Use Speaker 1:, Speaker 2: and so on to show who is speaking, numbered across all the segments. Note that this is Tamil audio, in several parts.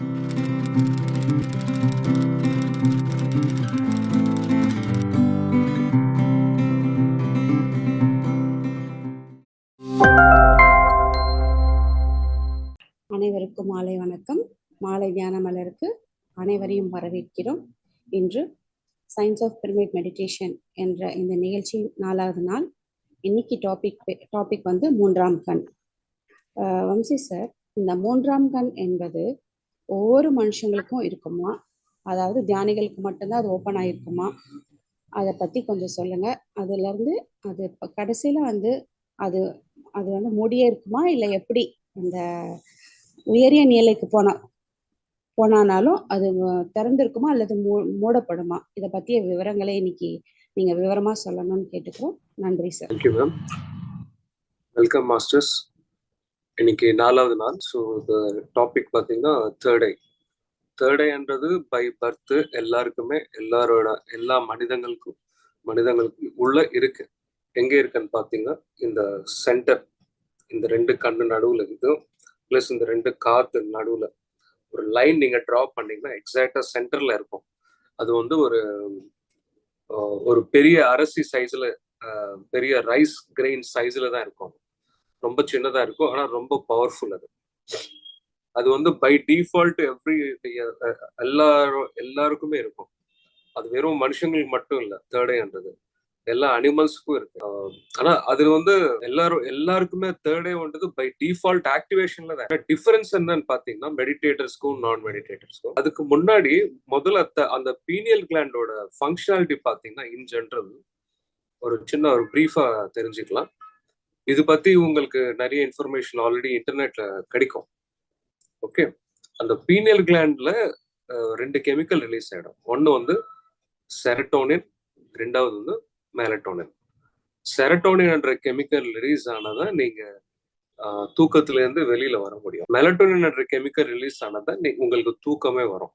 Speaker 1: அனைவருக்கும் மாலை வணக்கம். மாலை தியான மலருக்கு அனைவரையும் வரவேற்கிறோம். இன்று சயின்ஸ் ஆஃப் பிரிமிட் மெடிடேஷன் என்ற இந்த நிகழ்ச்சியின் நாலாவது நாள். இன்னைக்கு டாபிக் டாபிக் வந்து மூன்றாம் கண். வம்சி சார் இந்த மூன்றாம் கண் என்பது ஒவ்வொரு மனுஷங்களுக்கும் இருக்குமா? அதாவது தியானிகளுக்கு மட்டும்தான் அது ஓப்பன் ஆயிருக்குமா? அதை பத்தி கொஞ்சம் சொல்லுங்க. அதுல இருந்து அது கடைசியில வந்து அது அது வந்து மூடியே இருக்குமா? இல்லை எப்படி? அந்த உயரிய நிலைக்கு போனா போனானாலும் அது திறந்திருக்குமா? அல்லது மூ மூடப்படுமா? இதை பத்திய விவரங்களை இன்னைக்கு நீங்க விவரமா சொல்லணும்னு கேட்டுக்கிறோம். நன்றி சார்
Speaker 2: வெல்கம் மாஸ்டர்ஸ் இன்னைக்கு நாலாவது நாள். ஸோ இந்த டாபிக் பார்த்தீங்கன்னா தேர்ட் ஐ தேர்ட் ஐன்றது பை பர்த் எல்லாருக்குமே எல்லாரோட எல்லா மனிதங்களுக்கும் மனிதங்களுக்கும் உள்ள இருக்கு. எங்க இருக்குன்னு பார்த்தீங்கன்னா இந்த சென்டர் இந்த ரெண்டு கண்ணு நடுவுல இது ப்ளஸ் இந்த ரெண்டு காத்து நடுவுல. ஒரு லைன் நீங்க ட்ரா பண்ணீங்கன்னா எக்ஸாக்டாக சென்டர்ல இருக்கும். அது வந்து ஒரு ஒரு பெரிய அரசி சைஸ்ல பெரிய ரைஸ் கிரெயின் சைஸ்ல தான் இருக்கும். ரொம்ப சின்னதா இருக்கும் ஆனா ரொம்ப பவர்ஃபுல் அது. அது வந்து பை டிஃபால்ட் எவ்ரி எல்லாரும் எல்லாருக்குமே இருக்கும். அது வெறும் மனுஷங்களுக்கு மட்டும் இல்ல தேர்டேன்றது எல்லா அனிமல்ஸுக்கும் இருக்கு. ஆனா அது வந்து எல்லாரும் எல்லாருக்குமே தேர்டேன்றது பை டிஃபால்ட் ஆக்டிவேஷன்ல தான். டிஃபரன்ஸ் என்னன்னு பாத்தீங்கன்னா மெடிடேட்டர்ஸ்க்கும் நான் மெடிடேட்டர்ஸ்க்கும் அதுக்கு முன்னாடி முதல்ல த- அந்த பீனியல் கிளாண்டோட ஃபங்க்ஷனாலிட்டி பாத்தீங்கன்னா இன் ஜென்ரல் ஒரு சின்ன ஒரு ப்ரீஃபா தெரிஞ்சுக்கலாம். இது பத்தி உங்களுக்கு நிறைய இன்ஃபர்மேஷன் ஆல்ரெடி இன்டர்நெட்ல கிடைக்கும். ஓகே அந்த பீனியல் கிளாண்ட்ல ரெண்டு கெமிக்கல் ரிலீஸ் ஆயிடும். ஒன்னு வந்து செரட்டோனின் ரெண்டாவது வந்து மேலட்டோனின் செரட்டோனின் என்ற கெமிக்கல் ரிலீஸ் ஆனதான் நீங்க அஹ், தூக்கத்துல இருந்து வெளியில வர முடியும். மெலட்டோனின் என்ற கெமிக்கல் ரிலீஸ் ஆனதான் உங்களுக்கு தூக்கமே வரும்.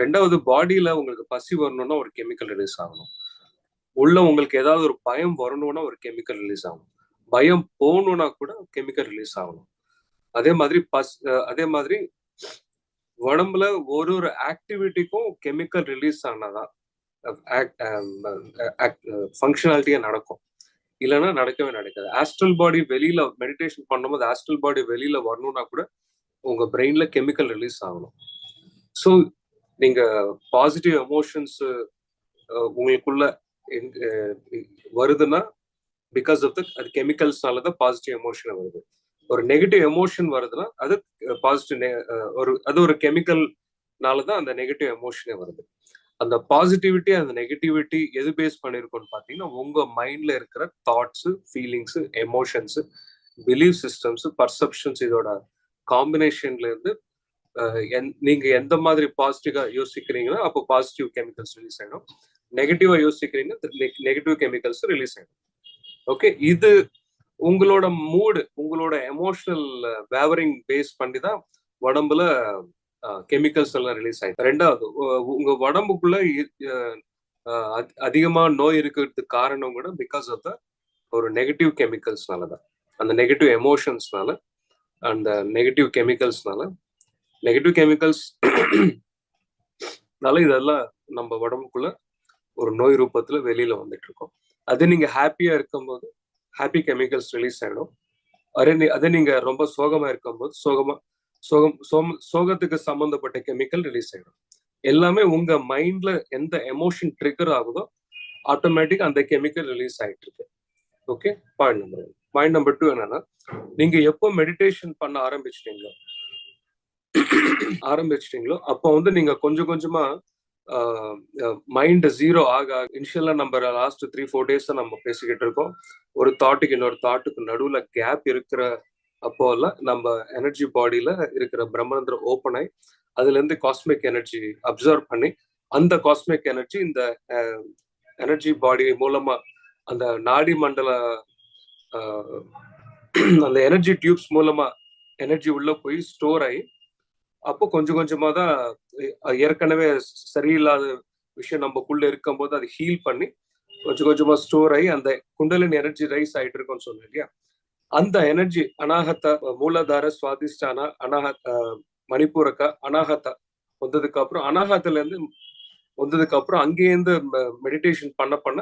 Speaker 2: ரெண்டாவது பாடியில உங்களுக்கு பசி வரணும்னா ஒரு கெமிக்கல் ரிலீஸ் ஆகணும். உள்ள உங்களுக்கு ஏதாவது ஒரு பயம் வரணும்னா ஒரு கெமிக்கல் ரிலீஸ் ஆகணும். பயம் போகணும்னா கூட கெமிக்கல் ரிலீஸ் ஆகணும். அதே மாதிரி பஸ் அதே மாதிரி உடம்புல ஒரு ஒரு ஆக்டிவிட்டிக்கும் கெமிக்கல் ரிலீஸ் ஆனாதான் ஃபங்க்ஷனாலிட்டியா நடக்கும். இல்லைன்னா நடக்கவே நடக்காது. ஆஸ்ட்ரல் பாடி வெளியில மெடிடேஷன் பண்ணும்போது ஆஸ்ட்ரல் பாடி வெளியில வரணும்னா கூட உங்க பிரெயின்ல கெமிக்கல் ரிலீஸ் ஆகணும். ஸோ நீங்க பாசிட்டிவ் எமோஷன்ஸ் உங்களுக்குள்ள வருதுன்னா பிகாஸ் ஆஃப் த அது கெமிக்கல்ஸ்னால தான் பாசிட்டிவ் எமோஷன் வருது. ஒரு நெகட்டிவ் எமோஷன் வருதுன்னா அது பாசிட்டிவ் ஒரு அது ஒரு கெமிக்கல்னால தான் அந்த நெகட்டிவ் எமோஷனே வருது. அந்த பாசிட்டிவிட்டி அந்த நெகட்டிவிட்டி எது பேஸ் பண்ணியிருக்கோம்னு பார்த்தீங்கன்னா உங்க மைண்ட்ல இருக்கிற thoughts feelings emotions belief systems perceptions இதோட காம்பினேஷன்ல இருந்து நீங்க எந்த மாதிரி பாசிட்டிவா யோசிக்கிறீங்களோ அப்போ பாசிட்டிவ் கெமிக்கல்ஸ் ரிலீஸ் ஆகிடும் நெகட்டிவா யோசிக்கிறீங்க நெகட்டிவ் கெமிக்கல்ஸ் ரிலீஸ் ஆகிடும் ஓகே இது உங்களோட மூடு உங்களோட எமோஷனல் வேவரிங் பேஸ் பண்ணி தான் உடம்புல கெமிக்கல்ஸ் எல்லாம் ரிலீஸ் ஆயிடும் ரெண்டாவது உங்க உடம்புக்குள்ள இ- அதிகமா நோய் இருக்கிறதுக்கு காரணம் கூட பிகாஸ் ஆஃப் த ஒரு நெகட்டிவ் கெமிக்கல்ஸ்னால தான். அந்த நெகட்டிவ் எமோஷன்ஸ்னால அந்த நெகட்டிவ் கெமிக்கல்ஸ்னால நெகட்டிவ் கெமிக்கல்ஸ்னால இதெல்லாம் நம்ம உடம்புக்குள்ள ஒரு நோய் ரூபத்துல வெளியில வந்துட்டு இருக்கோம். அது நீங்க ஹாப்பியா இருக்கும்போது ஹாப்பி கெமிக்கல்ஸ் ரிலீஸ் ஆயிடும். அதே நீ- அதே நீங்க ரொம்ப சோகமா இருக்கும்போது சோகமா சோகம் சோம சோகத்துக்கு சம்பந்தப்பட்ட கெமிக்கல் ரிலீஸ் ஆயிடும். எல்லாமே உங்க மைண்ட்ல எந்த எமோஷன் ட்ரிகர் ஆகுதோ ஆட்டோமேட்டிக் அந்த கெமிக்கல் ரிலீஸ் ஆயிட்டு இருக்கு okay point number one point number two என்னன்னா நீங்க எப்போ மெடிடேஷன் பண்ண ஆரம்பிச்சிட்டீங்களோ ஆரம்பிச்சிட்டீங்களோ அப்போ வந்து நீங்க கொஞ்சம் கொஞ்சமா மைண்ட் ஜீரோ ஆக இனிஷியலா நம்ம லாஸ்ட் த்ரீ ஃபோர் டேஸ் நம்ம பேசிக்கிட்டு இருக்கோம். ஒரு தாட்டுக்கு இன்னொரு தாட்டுக்கு நடுவுல கேப் இருக்கிற அப்போல்லாம் நம்ம எனர்ஜி பாடியில இருக்கிற பிரம்மந்திரம் ஓப்பன் ஆகி அதுல இருந்து காஸ்மிக் எனர்ஜி அப்சர்வ் பண்ணி அந்த காஸ்மிக் எனர்ஜி இந்த எனர்ஜி பாடி மூலமா அந்த நாடி மண்டல அந்த எனர்ஜி டியூப்ஸ் மூலமா எனர்ஜி உள்ள போய் ஸ்டோர் ஆகி அப்போ கொஞ்சம் கொஞ்சமா தான் ஏற்கனவே சரியில்லாத விஷயம் நமக்குள்ள இருக்கும்போது அதை ஹீல் பண்ணி கொஞ்சம் கொஞ்சமா ஸ்டோர் ஆகி அந்த குண்டலின் எனர்ஜி ரைஸ் ஆயிட்டு இருக்கும்னு சொன்னேன் இல்லையா? அந்த எனர்ஜி அனாகத்த மூலாதார சுவாதிஷ்டான அனாக மணிப்பூரக்க மணிப்பூரக்கா அனாகத்தா வந்ததுக்கு அப்புறம் அனாகத்துல இருந்து வந்ததுக்கு அப்புறம் அங்கேருந்து மெடிடேஷன் பண்ண பண்ண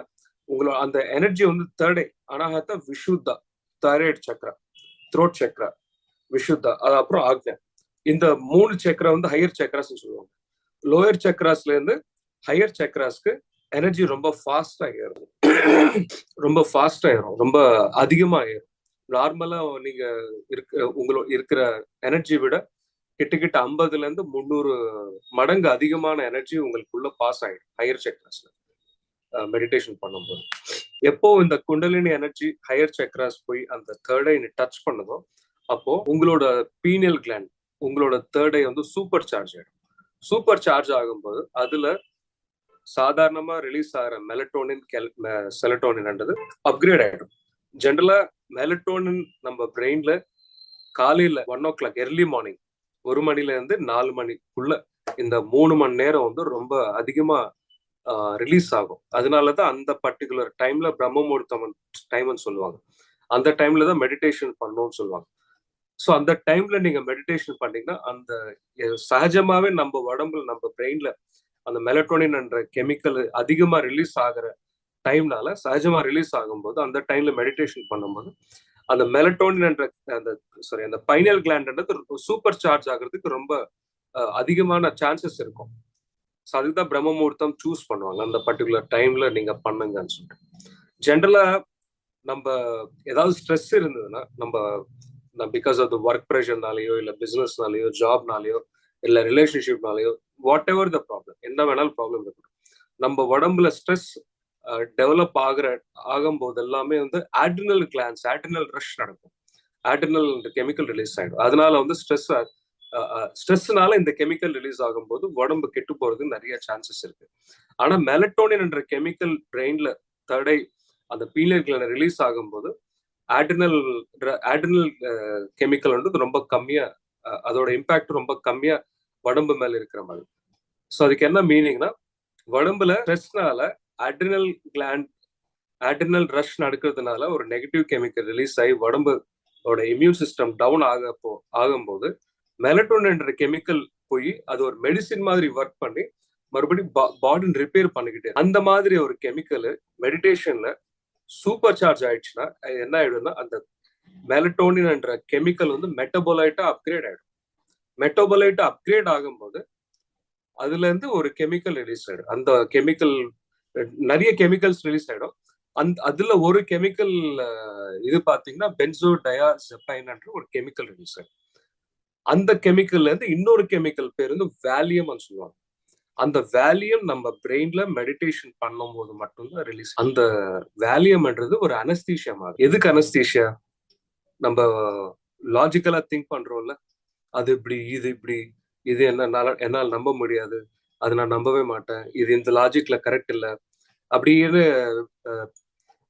Speaker 2: உங்களோட அந்த எனர்ஜி வந்து தேர்டே அனாகத்தா விஷுத்தா தைராய்டு சக்கரா த்ரோட் சக்கரா விஷுத்தா அது அப்புறம் ஆக்ஞா இந்த மூணு சக்கரா வந்து ஹையர் சக்கராஸ் சொல்லுவாங்க. லோயர் சக்கராஸ்ல இருந்து ஹையர் சக்கராஸ்க்கு எனர்ஜி ரொம்ப ஃபாஸ்டா ஏறும். ரொம்ப ஃபாஸ்டா ஏறும். ரொம்ப அதிகமா ஏறும். நார்மலா நீங்க இருக்க உங்களோட இருக்கிற எனர்ஜி விட கிட்டக்கிட்ட ஐம்பதுல இருந்து முந்நூறு மடங்கு அதிகமான எனர்ஜி உங்களுக்குள்ள பாஸ் ஆயிடும் ஹையர் சக்கராஸ்ல மெடிடேஷன் பண்ணும்போது. எப்போ இந்த குண்டலினி எனர்ஜி ஹையர் சக்கராஸ் போய் அந்த தேர்ட் ஐ டச் பண்ணுதோ அப்போ உங்களோட பீனியல் கிளாண்ட் உங்களோட தேர்ட் ஐ வந்து சூப்பர் சார்ஜ் ஆயிடும். சூப்பர் சார்ஜ் ஆகும்போது அதுல சாதாரணமா ரிலீஸ் ஆகிற மெலட்டோனின் செலட்டோனின்ன்றது அப்கிரேட் ஆயிடும். ஜென்ரலா மெலட்டோனின் நம்ம பிரெயின்ல காலையில one o'clock early morning ஒரு மணில இருந்து நாலு மணிக்குள்ள இந்த மூணு மணி நேரம் வந்து ரொம்ப அதிகமா ரிலீஸ் ஆகும். அதனாலதான் அந்த பர்டிகுலர் டைம்ல பிரம்ம முகூர்த்தம் டைம்னு சொல்லுவாங்க. அந்த டைம்ல தான் மெடிடேஷன் பண்ணணும்னு சொல்லுவாங்க. ஸோ அந்த டைம்ல நீங்க மெடிடேஷன் பண்ணீங்கன்னா அந்த சகஜமாவே நம்ம உடம்புல நம்ம பிரெயின்ல அந்த மெலட்டோனின் என்ற கெமிக்கல் அதிகமா ரிலீஸ் ஆகிற டைம்னால சகஜமா ரிலீஸ் ஆகும்போது அந்த டைம்ல மெடிடேஷன் பண்ணும்போது அந்த மெலட்டோனின் என்ற அந்த சாரி அந்த பைனல் கிளாண்ட்ன்றது சூப்பர் சார்ஜ் ஆகிறதுக்கு ரொம்ப அதிகமான சான்சஸ் இருக்கும். ஸோ அதுதான் பிரம்ம முகூர்த்தம் சூஸ் பண்ணுவாங்க. அந்த பர்டிகுலர் டைம்ல நீங்க பண்ணுங்கன்னு சொல்லிட்டு. ஜென்ரலா நம்ம ஏதாவது ஸ்ட்ரெஸ் இருந்ததுன்னா நம்ம பிகாஸ் ஆஃப் த ஒர்க் ப்ரெஷர்னாலேயோ இல்லை பிஸ்னஸ்னாலேயோ ஜாப்னாலேயோ இல்லை ரிலேஷன்ஷிப்னாலேயோ வாட் எவர் த ப்ராப்ளம் என்ன வேணாலும் ப்ராப்ளம் இருக்கணும் நம்ம உடம்புல ஸ்ட்ரெஸ் டெவலப் ஆகிற ஆகும்போது எல்லாமே வந்து ஆட்ரினல் கிளான்ஸ் ஆட்ரினல் ரஷ் நடக்கும். ஆட்ரினல் கெமிக்கல் ரிலீஸ் ஆகிடும் அதனால வந்து ஸ்ட்ரெஸ் ஸ்ட்ரெஸ்னால இந்த கெமிக்கல் ரிலீஸ் ஆகும்போது உடம்பு கெட்டு போறதுக்கு நிறைய சான்சஸ் இருக்கு. ஆனா மெலட்டோனின் என்ற கெமிக்கல் பிரெயின்ல தடை அந்த பீலியர்களை ரிலீஸ் ஆகும்போது ஆட்ரினல் ஆட்ரினல் கெமிக்கல் வந்து ரொம்ப கம்மியா அதோட இம்பாக்ட் ரொம்ப கம்மியா உடம்பு மேல இருக்கிற மாதிரி. ஸோ அதுக்கு என்ன மீனிங்னா உடம்புல ஸ்ட்ரெஸ்னால அட்ரினல் கிளாண்ட் ஆட்ரினல் ரஷ் நடக்கிறதுனால ஒரு நெகட்டிவ் கெமிக்கல் ரிலீஸ் ஆகி உடம்போட இம்யூன் சிஸ்டம் டவுன் ஆக போ ஆகும்போது மெலட்டோன்ன்ற கெமிக்கல் போய் அது ஒரு மெடிசின் மாதிரி ஒர்க் பண்ணி மறுபடியும் பாடின் ரிப்பேர் பண்ணிக்கிட்டு அந்த மாதிரி ஒரு கெமிக்கல் மெடிடேஷன்ல சூப்பர் சார்ஜ் ஆயிடுச்சுன்னா என்ன ஆயிடும்னா அந்த மெலட்டோனின் என்ற கெமிக்கல் வந்து மெட்டபோலைட்டா அப்கிரேட் ஆயிடும். மெட்டபோலைட்டா அப்கிரேட் ஆகும்போது அதுல இருந்து ஒரு கெமிக்கல் ரிலீஸ் ஆயிடும். அந்த கெமிக்கல் நிறைய கெமிக்கல்ஸ் ரிலீஸ் ஆயிடும். அந்த அதுல ஒரு கெமிக்கல் இது பாத்தீங்கன்னா பென்சோ டயாசெப்பைன்ன்ற ஒரு கெமிக்கல் ரிலீஸ் ஆயிடும். அந்த கெமிக்கல்ல இருந்து இன்னொரு கெமிக்கல் பேர் வந்து வேலியம் சொல்லுவாங்க. அந்த வேல்யூம் நம்ம பிரெயின்ல மெடிடேஷன் பண்ணும் போது மட்டும்தான் ரிலீஸ் அந்த வேல்யூம்ன்றது ஒரு அனஸ்தீஷியா மாதிரி. எதுக்கு அனஸ்தீஷியா நம்ம லாஜிக்கலா திங்க் பண்றோம்ல. அது இப்படி இது இப்படி இது என்னால என்னால் நம்ப முடியாது. அது நான் நம்பவே மாட்டேன். இது இந்த லாஜிக்ல கரெக்ட் இல்லை. அப்படின்னு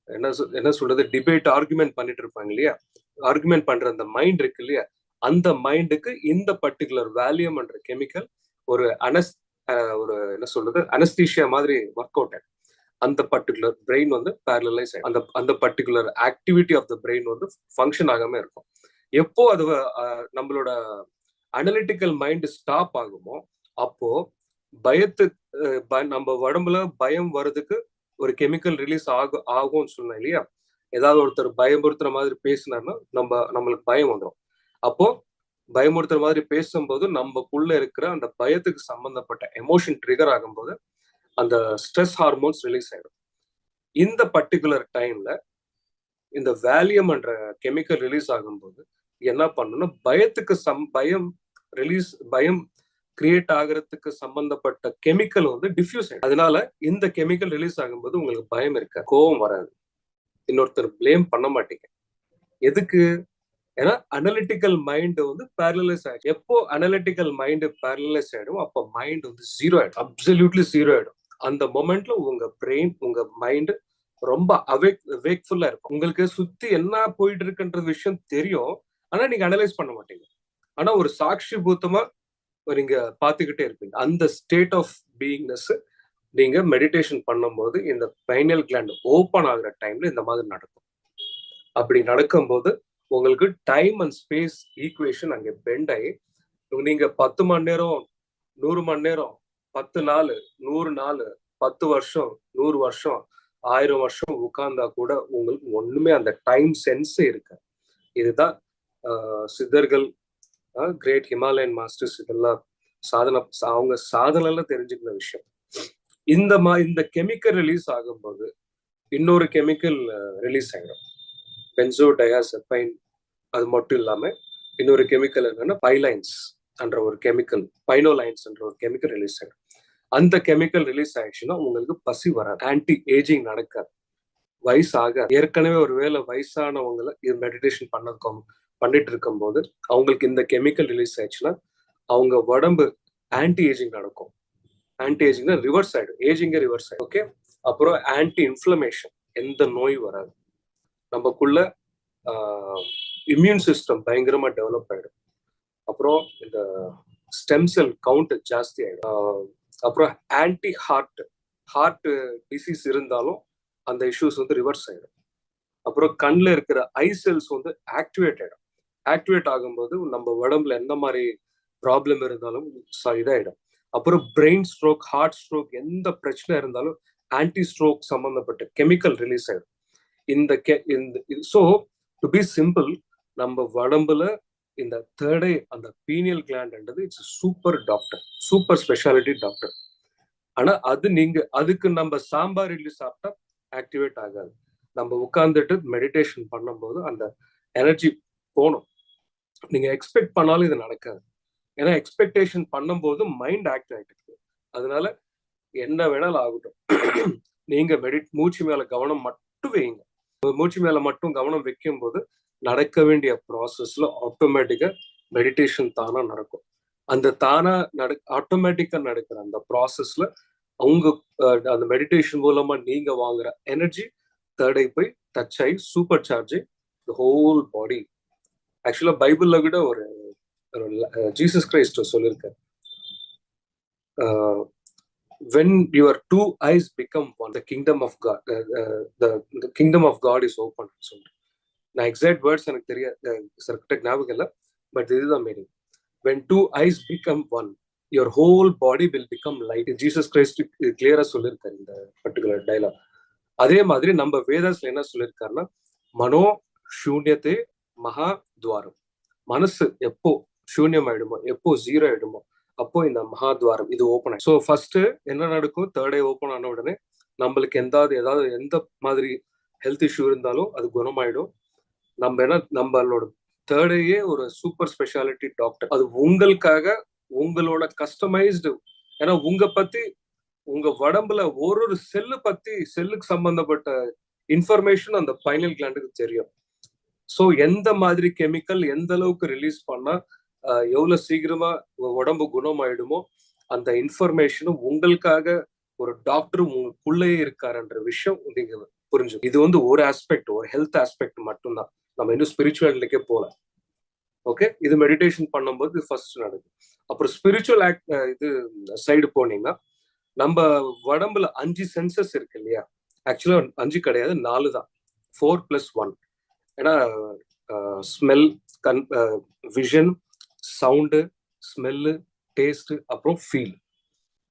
Speaker 2: என்ன என்ன சொல்றது? டிபேட் ஆர்குமெண்ட் பண்ணிட்டு இருப்பாங்க இல்லையா? ஆர்குமெண்ட் பண்ற அந்த மைண்ட் இருக்கு இல்லையா? அந்த மைண்டுக்கு இந்த பர்டிகுலர் வேல்யூம் என்ற கெமிக்கல் ஒரு அனஸ் ஒரு என்ன சொல்றது அனஸ்தீஷியா மாதிரி ஒர்க் அவுட் ஆகும் அந்த பர்டிகுலர் பிரெயின் வந்து பேரலைஸ் ஆகும் அந்த அந்த particular activity of the brain வந்து ஃபங்க்ஷன் ஆகாம இருக்கும். எப்போ அது நம்மளோட அனலிட்டிக்கல் மைண்ட் ஸ்டாப் ஆகுமோ அப்போ பயத்து நம்ம உடம்புல பயம் வர்றதுக்கு ஒரு கெமிக்கல் ரிலீஸ் ஆகும் ஆகும்னு சொன்னேன் இல்லையா? ஏதாவது ஒருத்தர் பயமுறுத்துற மாதிரி பேசினார்னா நம்ம நம்மளுக்கு பயம் வந்துடும் அப்போ பயமுறுத்துற மாதிரி பேசும்போது நம்மக்குள்ள இருக்கிற அந்த பயத்துக்கு சம்பந்தப்பட்ட எமோஷன் ட்ரிகர் ஆகும்போது அந்த ஸ்ட்ரெஸ் ஹார்மோன்ஸ் ரிலீஸ் ஆயிடும். இந்த பர்டிகுலர் டைம்ல இந்த வேல்யூம் என்ற கெமிக்கல் ரிலீஸ் ஆகும்போது என்ன பண்ணணும்னா பயத்துக்கு சம் பயம் ரிலீஸ் பயம் கிரியேட் ஆகிறதுக்கு சம்பந்தப்பட்ட கெமிக்கல் வந்து டிஃப்யூஸ் ஆயிடும். அதனால இந்த கெமிக்கல் ரிலீஸ் ஆகும்போது உங்களுக்கு பயம் இருக்க கோபம் வராது. இன்னொருத்தர் பிளேம் பண்ண மாட்டீங்க. எதுக்கு? ஏன்னா அனலிட்டிக்கல் மைண்ட் வந்து பேரலைஸ் ஆயிடும். எப்போ அனலிட்டிக்கல் மைண்ட் பேரலைஸ் ஆயிடும் அப்போ மைண்ட் வந்து ஜீரோ ஆயிடும். அப்சல்யூட்லி ஜீரோ ஆயிடும். அந்த மொமெண்ட்ல உங்க பிரெயின் உங்க மைண்ட் ரொம்ப அவேக் வேக்ஃபுல்லா இருக்கும். உங்களுக்கு சுத்தி என்ன போயிட்டு இருக்குன்ற விஷயம் தெரியும். ஆனா நீங்க அனலைஸ் பண்ண மாட்டீங்க. ஆனா ஒரு சாட்சி பூத்தமா நீங்க பாத்துக்கிட்டே இருப்பீங்க. அந்த ஸ்டேட் ஆஃப் பீயிங்னஸ் நீங்க மெடிடேஷன் பண்ணும்போது இந்த பைனல் கிளாண்ட் ஓப்பன் ஆகுற டைம்ல இந்த மாதிரி நடக்கும். அப்படி நடக்கும்போது உங்களுக்கு டைம் அண்ட் ஸ்பேஸ் ஈக்குவேஷன் அங்கே பெண்ட் ஆகி நீங்க பத்து மணி நேரம் நூறு மணி நேரம் பத்து நாள் நூறு நாள் பத்து வருஷம் நூறு வருஷம் ஆயிரம் வருஷம் உட்கார்ந்தா கூட உங்களுக்கு ஒண்ணுமே அந்த டைம் சென்ஸே இருக்கு இதுதான் சித்தர்கள் கிரேட் ஹிமாலயன் மாஸ்டர்ஸ் இதெல்லாம் சாதனை அவங்க சாதனைல தெரிஞ்சுக்கிற விஷயம். இந்த மா இந்த கெமிக்கல் ரிலீஸ் ஆகும்போது இன்னொரு கெமிக்கல் ரிலீஸ் ஆகிடும் பென்சோ டயாசெப்பைன் அது மட்டும் இல்லாம இன்னொரு கெமிக்கல் என்னன்னா பைலைன்ஸ் என்ற ஒரு கெமிக்கல் பைனோலைன்ஸ் என்ற ஒரு கெமிக்கல் ரிலீஸ் ஆகிடும் அந்த கெமிக்கல் ரிலீஸ் ஆயிடுச்சுன்னா உங்களுக்கு பசி வராது. ஆன்டி ஏஜிங் நடக்காது. வயசாக ஏற்கனவே ஒரு வேலை வயசானவங்களை இது மெடிடேஷன் பண்ணதுக்கும் பண்ணிட்டு இருக்கும் போது அவங்களுக்கு இந்த கெமிக்கல் ரிலீஸ் ஆயிடுச்சுன்னா அவங்க உடம்பு ஆன்டி ஏஜிங் நடக்கும். ஆன்டி ஏஜிங்னா ரிவர்ஸ் ஆயிடும். ஏஜிங்க ரிவர்ஸ் ஆயிடும். ஓகே அப்புறம் ஆன்டி இன்ஃப்ளமேஷன் எந்த நோய் வராது. நமக்குள்ள இம்யூன் சிஸ்டம் பயங்கரமா டெவலப் ஆயிடும். அப்புறம் இந்த ஸ்டெம் செல் கவுண்ட் ஜாஸ்தி ஆயிடும். அப்புறம் ஆன்டி ஹார்ட் ஹார்ட் டிசீஸ் இருந்தாலும் அந்த இஷ்யூஸ் வந்து ரிவர்ஸ் ஆயிடும். அப்புறம் கண்ணில் இருக்கிற ஐ செல்ஸ் வந்து ஆக்டிவேட் ஆயிடும். ஆக்டிவேட் ஆகும்போது நம்ம உடம்புல எந்த மாதிரி ப்ராப்ளம் இருந்தாலும் இதாயிடும். அப்புறம் பிரெயின் ஸ்ட்ரோக் ஹார்ட் ஸ்ட்ரோக் எந்த பிரச்சனை இருந்தாலும் ஆன்டி ஸ்ட்ரோக் சம்பந்தப்பட்ட கெமிக்கல் ரிலீஸ் ஆயிடும். இந்த கே இந்த ஸோ டு பி சிம்பிள் நம்ம உடம்புல இந்த தேர்ட் அந்த pineal கிளாண்ட்ன்றது it's super doctor super speciality doctor ஆனா அது நீங்க அதுக்கு நம்ம சாம்பார் இட்லி சாப்பிட்டா ஆக்டிவேட் ஆகாது. நம்ம உட்கார்ந்துட்டு மெடிடேஷன் பண்ணும்போது அந்த எனர்ஜி போகணும் நீங்க எக்ஸ்பெக்ட் பண்ணாலும் இது நடக்காது. ஏன்னா எக்ஸ்பெக்டேஷன் பண்ணும்போது மைண்ட் ஆக்ட் ஆகிட்டு இருக்கு அதனால என்ன வேணாலும் ஆகட்டும். நீங்க மெடி மூச்சு மேல கவனம் மட்டும் வைங்க. மூச்சு மேல மட்டும் கவனம் வைக்கும் போது நடக்க வேண்டிய ப்ராசஸ்ல ஆட்டோமேட்டிக்கா மெடிடேஷன் தானா நடக்கும். அந்த தானா நட ஆட்டோமேட்டிக்கா நடக்கிற அந்த ப்ராசஸ்ல அவங்க அந்த மெடிடேஷன் மூலமா நீங்க வாங்குற எனர்ஜி தேர்டை போய் டச் ஆகி super charge whole body actually பைபிள்ல கூட ஒரு ஜீசஸ் கிரைஸ்ட் சொல்லியிருக்காரு when your two eyes become one the kingdom of god uh, uh, the, the kingdom of god is open சொல்லிட்டு நான் எக்ஸாக்ட் வேர்ட்ஸ் எனக்கு தெரிய uh, கரெக்டாக ஞாபகம் இல்லை பட் இதுதான் meaning when two eyes become one your whole body will become light Jesus Christ கிளியரா சொல்லியிருக்காரு இந்த பர்டிகுலர் டைலாக் அதே மாதிரி நம்ம வேதாஸ்ல என்ன சொல்லியிருக்காருன்னா மனோ சூன்யத்தை மகா துவாரம். மனசு எப்போ சூன்யம் ஆயிடுமோ எப்போ ஜீரோ ஆயிடுமோ அப்போ இந்த மகாத்வாரம் இது ஓப்பன் ஆகும் ஸோ ஃபர்ஸ்ட் என்ன நடக்கும்? தேர்ட் ஐ ஓப்பன் ஆன உடனே நம்மளுக்கு எந்தாவது ஏதாவது எந்த மாதிரி ஹெல்த் இஷ்யூ இருந்தாலும் அது குணமாயிடும். நம்ம என்ன நம்மளோட தேர்டேயே ஒரு சூப்பர் ஸ்பெஷாலிட்டி டாக்டர் அது உங்களுக்காக உங்களோட கஸ்டமைஸ்டு ஏன்னா உங்க பத்தி உங்க உடம்புல ஒரு ஒரு செல்லு பத்தி செல்லுக்கு சம்பந்தப்பட்ட இன்ஃபர்மேஷன் அந்த பைனல் கிளாண்டுக்கு தெரியும். ஸோ எந்த மாதிரி கெமிக்கல் எந்த அளவுக்கு ரிலீஸ் பண்ணா எவ்வளவு சீக்கிரமா உடம்பு குணமாயிடுமோ அந்த இன்ஃபர்மேஷனும் உங்களுக்காக ஒரு டாக்டர் உங்களுக்குள்ளேயே இருக்காருன்ற விஷயம் நீங்க புரிஞ்சு இது வந்து ஒரு ஆஸ்பெக்ட் ஒரு ஹெல்த் ஆஸ்பெக்ட் மட்டும்தான். நம்ம இன்னும் ஸ்பிரிச்சுவாலிட்டிக்கே போல ஓகே இது மெடிடேஷன் பண்ணும்போது ஃபர்ஸ்ட் நடக்கும் அப்புறம் ஸ்பிரிச்சுவல் ஆக்ட் இது சைடு போனீங்கன்னா நம்ம உடம்புல அஞ்சு சென்சஸ் இருக்கு இல்லையா? ஆக்சுவலா அஞ்சு கிடையாது நாலு தான். ஃபோர் பிளஸ் ஒன் ஏன்னா ஸ்மெல் கன் விஷன் சவுண்டு ஸ்மெல்லு டேஸ்ட் அப்புறம் ஃபீல்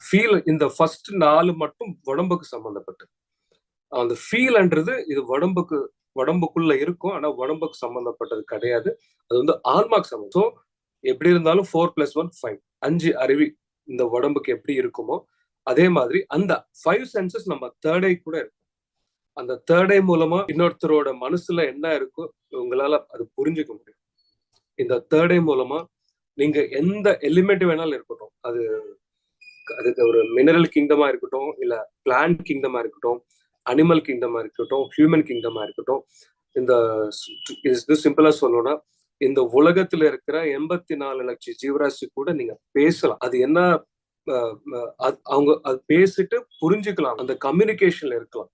Speaker 2: ஃபீல் இந்த ஃபர்ஸ்ட் நாலு மட்டும் உடம்புக்கு சம்மந்தப்பட்டு அந்த ஃபீல்ன்றது இது உடம்புக்கு உடம்புக்குள்ள இருக்கும். ஆனா உடம்புக்கு சம்பந்தப்பட்டது கிடையாது. அது வந்து ஆன்மாக்கு சம்பந்தம். ஸோ எப்படி இருந்தாலும் ஃபோர் பிளஸ் ஒன் ஃபைவ் அஞ்சு அருவி இந்த உடம்புக்கு எப்படி இருக்குமோ அதே மாதிரி அந்த ஃபைவ் சென்சஸ் நம்ம தேர்ட் ஐ கூட இருக்கும். அந்த தேர்ட் ஐ மூலமா இன்னொருத்தரோட மனசுல என்ன இருக்கோ உங்களால அது புரிஞ்சுக்க முடியும். இந்த தேர்ட் ஐ மூலமா நீங்க எந்த எலிமெண்ட் வேணாலும் இருக்கட்டும். அது அதுக்கு ஒரு மினரல் கிங்டமா இருக்கட்டும் இல்ல பிளான்ட் கிங்டமா இருக்கட்டும் அனிமல் கிங்டமா இருக்கட்டும் ஹியூமன் கிங்டமா இருக்கட்டும் இந்த இது சிம்பிளா சொல்லணும்னா இந்த உலகத்துல இருக்கிற எண்பத்தி நாலு லட்சம் ஜீவராசி கூட நீங்க பேசலாம். அது என்ன அவங்க அது பேசிட்டு புரிஞ்சுக்கலாம். அந்த கம்யூனிகேஷன்ல இருக்கலாம்.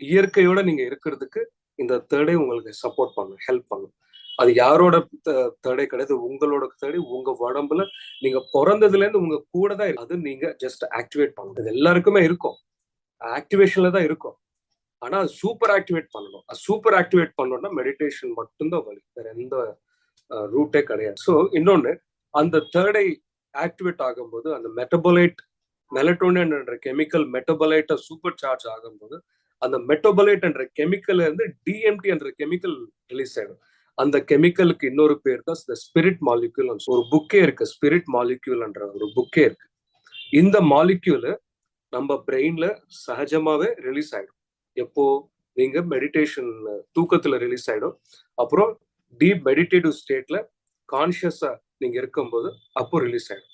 Speaker 2: இயற்கையோட நீங்க இருக்கிறதுக்கு இந்த தேர்டே உங்களுக்கு சப்போர்ட் பண்ணும் ஹெல்ப் பண்ணும். அது யாரோட தடை கிடையாது. உங்களோட தடை உங்க உடம்புல நீங்க பிறந்ததுல இருந்து உங்க கூட தான் அது நீங்க ஜஸ்ட் ஆக்டிவேட் பண்ணணும். இது எல்லாருக்குமே இருக்கும். ஆக்டிவேஷன்ல தான் இருக்கும். ஆனா அது சூப்பர் ஆக்டிவேட் பண்ணணும். அது சூப்பர் ஆக்டிவேட் பண்ணணும்னா மெடிடேஷன் மட்டும்தான் வழி. வேற எந்த ரூட்டே கிடையாது. ஸோ இன்னொன்னு அந்த தேர்ட் ஐ ஆக்டிவேட் ஆகும்போது அந்த மெட்டபோலைட் மெலட்டோனின் என்ற கெமிக்கல் மெட்டபோலைட்டை சூப்பர் சார்ஜ் ஆகும்போது அந்த மெட்டபோலைட் என்ற கெமிக்கல் இருந்து டிஎம்டி என்ற கெமிக்கல் ரிலீஸ் ஆயிடும். அந்த கெமிக்கலுக்கு இன்னொரு பேர் தான் ஸ்பிரிட் மாலிக்யூல் ஒரு புக்கே இருக்கு ஸ்பிரிட் மாலிக்யூல்ன்ற ஒரு புக்கே இருக்கு. இந்த மாலிக்யூலு நம்ம பிரெயின்ல சகஜமாவே ரிலீஸ் ஆயிடும். எப்போ? நீங்க மெடிடேஷன் தூக்கத்துல ரிலீஸ் ஆயிடும். அப்புறம் டீப் மெடிடேட்டிவ் ஸ்டேட்ல கான்சியஸா நீங்க இருக்கும்போது அப்போ ரிலீஸ் ஆயிடும்.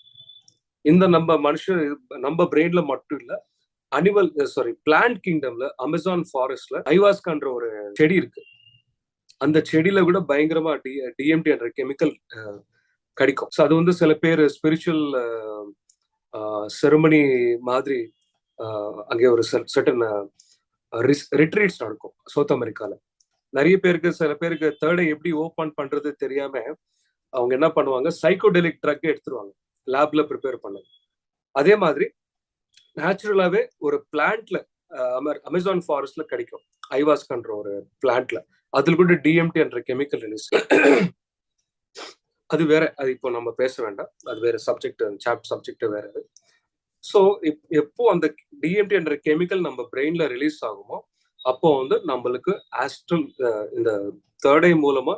Speaker 2: இந்த நம்ம மனுஷன் நம்ம பிரெயின்ல மட்டும் இல்ல அனிமல் சாரி பிளான்ட் கிங்டம்ல அமேசான் ஃபாரஸ்ட்ல ஐவாஸ்கான்ற ஒரு செடி இருக்கு. அந்த செடியில கூட பயங்கரமா டி டிஎம்டி என்ற கெமிக்கல் கிடைக்கும். ஸோ அது வந்து சில பேர் ஸ்பிரிச்சுவல் செரமனி மாதிரி அங்கே ஒரு சட்டன் ரிட்ரீட்ஸ் நடக்கும் சவுத் அமெரிக்கால. நிறைய பேருக்கு சில பேருக்கு தேர்டை எப்படி ஓப்பன் பண்றது தெரியாம அவங்க என்ன பண்ணுவாங்க சைக்கோடெலிக் ட்ரக் எடுத்துருவாங்க. லேப்ல ப்ரிப்பேர் பண்ணது. அதே மாதிரி நேச்சுரலாவே ஒரு பிளான்ட்ல அமேசான் ஃபாரஸ்ட்ல கிடைக்கும். ஐவாஸ்கன்ற ஒரு பிளான்ட்ல அதில் கூட டிஎம்டி என்ற கெமிக்கல் ரிலீஸ் அது வேற அது இப்போ நம்ம பேச வேண்டாம். அது வேற சப்ஜெக்ட் சாப் சப்ஜெக்ட் வேற அது. ஸோ எப்போ அந்த டிஎம்டி என்ற கெமிக்கல் நம்ம பிரெயின்ல ரிலீஸ் ஆகுமோ அப்போ வந்து நம்மளுக்கு ஆஸ்ட்ரல் இந்த தேர்ட் ஐ மூலமா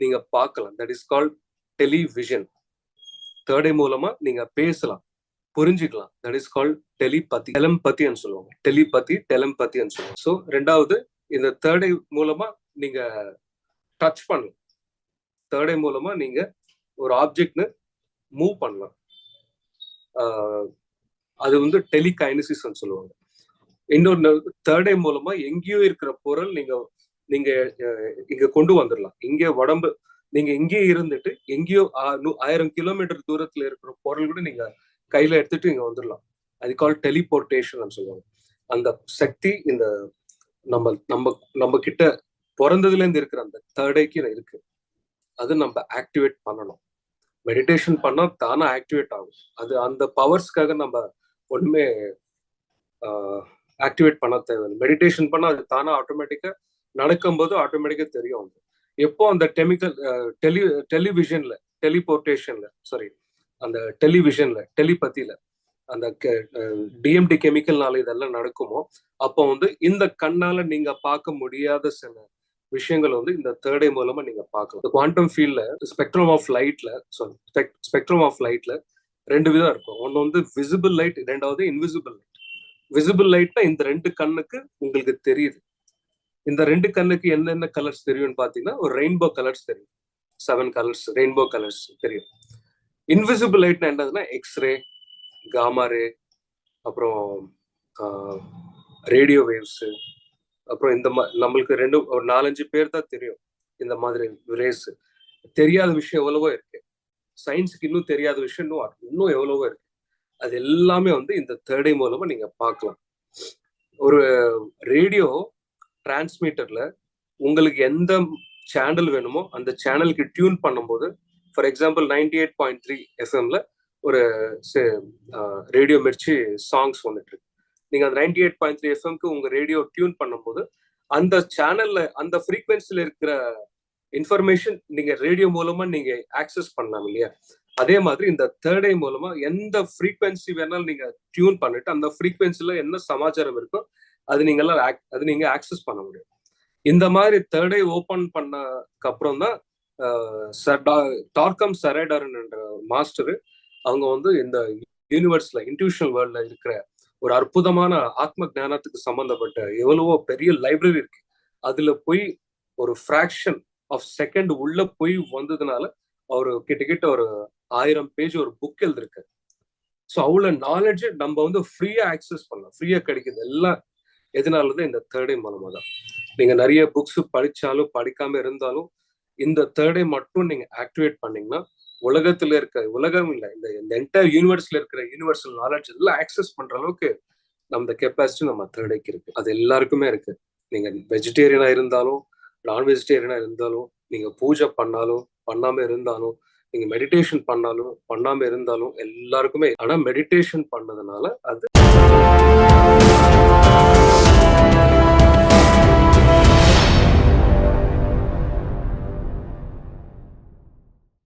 Speaker 2: நீங்க பார்க்கலாம். That is called television third eye மூலமா நீங்க பேசலாம். புரிஞ்சுக்கலாம். தட் இஸ் கால்ட் டெலிபதி டெலம்பத்தின்னு சொல்லுவாங்க. டெலிபதி டெலம்பத்தின்னு சொல்லுவாங்க. ஸோ ரெண்டாவது இந்த தேர்ட் ஐ மூலமா நீங்க டச் பண்ணலாம். தேர்ட் மூலமா நீங்க ஒரு ஆப்ஜெக்ட்னு மூவ் பண்ணலாம். அது வந்து டெலிகைனசிஸ் சொல்லுவாங்க. இன்னொரு தேர்ட் மூலமா எங்கேயோ இருக்கிற பொருள் நீங்க நீங்க இங்க கொண்டு வந்துடலாம் இங்கே உடம்பு நீங்க இங்கேயே இருந்துட்டு எங்கேயோ ஆயிரம் கிலோமீட்டர் தூரத்துல இருக்கிற பொருள் கூட நீங்க கையில எடுத்துட்டு இங்க வந்துடலாம் அது கால் டெலிபோர்டேஷன் சொல்லுவாங்க. அந்த சக்தி இந்த நம்ம நம்ம நம்ம கிட்ட பிறந்ததுல இருந்து இருக்கிற அந்த தேர்ட் ஐக்கு இருக்கு. அது நம்ம ஆக்டிவேட் பண்ணணும். மெடிடேஷன் பண்ணா தானா ஆக்டிவேட் ஆகும். அது அந்த பவர்ஸ்க்காக நம்ம ஒண்ணுமே ஆக்டிவேட் பண்ண தேவையில்லை. மெடிடேஷன் பண்ணா அது தானா ஆட்டோமேட்டிக்கா நடக்கும்போது ஆட்டோமேட்டிக்கா தெரியும் எப்போ அந்த டெமிக்கல் டெலி டெலிவிஷன்ல டெலிபோர்டேஷன்ல சாரி அந்த டெலிவிஷன்ல டெலிபத்தியில அந்த டிஎம்டி கெமிக்கல்னால இதெல்லாம் நடக்குமோ அப்போ வந்து இந்த கண்ணால நீங்க பார்க்க முடியாத சில விஷயங்கள் வந்து இந்த தேர்டை மூலமா நீங்க பார்க்கலாம். குவாண்டம் ஃபீல்ட்ல ஸ்பெக்ட்ரம் ஆஃப் லைட்ல ஸ்பெக்ட்ரம் ஆஃப் லைட்ல ரெண்டு விதம் இருக்கும். ஒன்னு வந்து விசிபிள் லைட் ரெண்டாவது இன்விசிபிள் லைட் விசிபிள் லைட்னா இந்த ரெண்டு கண்ணுக்கு உங்களுக்கு தெரியுது. இந்த ரெண்டு கண்ணுக்கு என்னென்ன கலர்ஸ் தெரியும்னு பாத்தீங்கன்னா ஒரு ரெயின்போ கலர்ஸ் தெரியும். செவன் கலர்ஸ் ரெயின்போ கலர்ஸ் தெரியும். இன்விசிபிள் லைட்னா என்னதுன்னா எக்ஸ்ரே காமாரே அப்புறம் ரேடியோ வேவ்ஸ் அப்புறம் இந்த நம்மளுக்கு ரெண்டு ஒரு நாலஞ்சு பேர் தான் தெரியும். இந்த மாதிரி ரேஸ் தெரியாத விஷயம் எவ்வளவோ இருக்கு. சயின்ஸுக்கு இன்னும் தெரியாத விஷயம் இன்னும் இன்னும் எவ்வளவோ இருக்கு. அது எல்லாமே வந்து இந்த தேர்டை மூலமா நீங்க பார்க்கலாம். ஒரு ரேடியோ டிரான்ஸ்மீட்டர்ல உங்களுக்கு எந்த சேனல் வேணுமோ அந்த சேனலுக்கு டியூன் பண்ணும்போது for example ninety eight point three எஃப்எம்ல ஒரு ரேடியோ மிர்ச்சி சாங்ஸ் வந்துட்டு இருக்கு. நீங்க அந்த நைன்டி எயிட் பாயிண்ட் த்ரீ எஃப்எம்க்கு உங்க ரேடியோ டியூன் பண்ணும்போது அந்த சேனல்ல அந்த ஃப்ரீக்வன்சில இருக்கிற இன்ஃபர்மேஷன் நீங்க ரேடியோ மூலமா நீங்க ஆக்சஸ் பண்ணலாம் இல்லையா? அதே மாதிரி இந்த தேர்ட் ஐ மூலமா எந்த ஃப்ரீக்வன்சி வேணாலும் நீங்க டியூன் பண்ணிட்டு அந்த ஃப்ரீக்வன்சில என்ன சமாச்சாரம் இருக்கோ அது நீங்க எல்லாம் அது நீங்க ஆக்சஸ் பண்ண முடியும். இந்த மாதிரி தேர்ட் ஐ ஓபன் பண்ணக்கு அப்புறம் தான் டார்கம் சரேடர்ன்ற மாஸ்டர் அவங்க வந்து இந்த யூனிவர்ஸ்ல இன்டியூஷனல் வேர்ல்ட்ல இருக்கிற ஒரு அற்புதமான ஆத்ம ஞானத்துக்கு சம்பந்தப்பட்ட எவ்வளவோ பெரிய லைப்ரரி இருக்கு. அதுல போய் ஒரு ஃப்ராக்ஷன் ஆஃப் செகண்ட் உள்ள போய் வந்ததுனால அவர் கிட்டக்கிட்ட ஒரு ஆயிரம் பேஜ் ஒரு புக் எழுதிருக்கு ஸோ அவ்வளோ நாலேஜ் நம்ம வந்து ஃப்ரீயா ஆக்சஸ் பண்ணலாம். ஃப்ரீயா கிடைக்குது. எல்லாம் எதனாலதான் இந்த தேர்டே மூலமா தான் நீங்க நிறைய புக்ஸ் படிச்சாலும் படிக்காம இருந்தாலும் இந்த தேர்டே மட்டும் நீங்க ஆக்டிவேட் பண்ணீங்கன்னா உலகத்துல இருக்க உலகம் இல்லை இந்த இந்த என்டையர் யூனிவர்ஸ்ல இருக்கிற யூனிவர்சல் நாலேஜ் எல்லாம் ஆக்சஸ் பண்ற அளவுக்கு நம்ம கெப்பாசிட்டி நம்ம தேர்டைக்கு இருக்கு. அது எல்லாருக்குமே இருக்கு. நீங்க வெஜிடேரியனா இருந்தாலும் நான் வெஜிடேரியனா இருந்தாலும் நீங்க பூஜை பண்ணாலும் பண்ணாம இருந்தாலும் நீங்க மெடிடேஷன் பண்ணாலும் பண்ணாம இருந்தாலும் எல்லாருக்குமே ஆனா மெடிடேஷன் பண்ணதுனால அது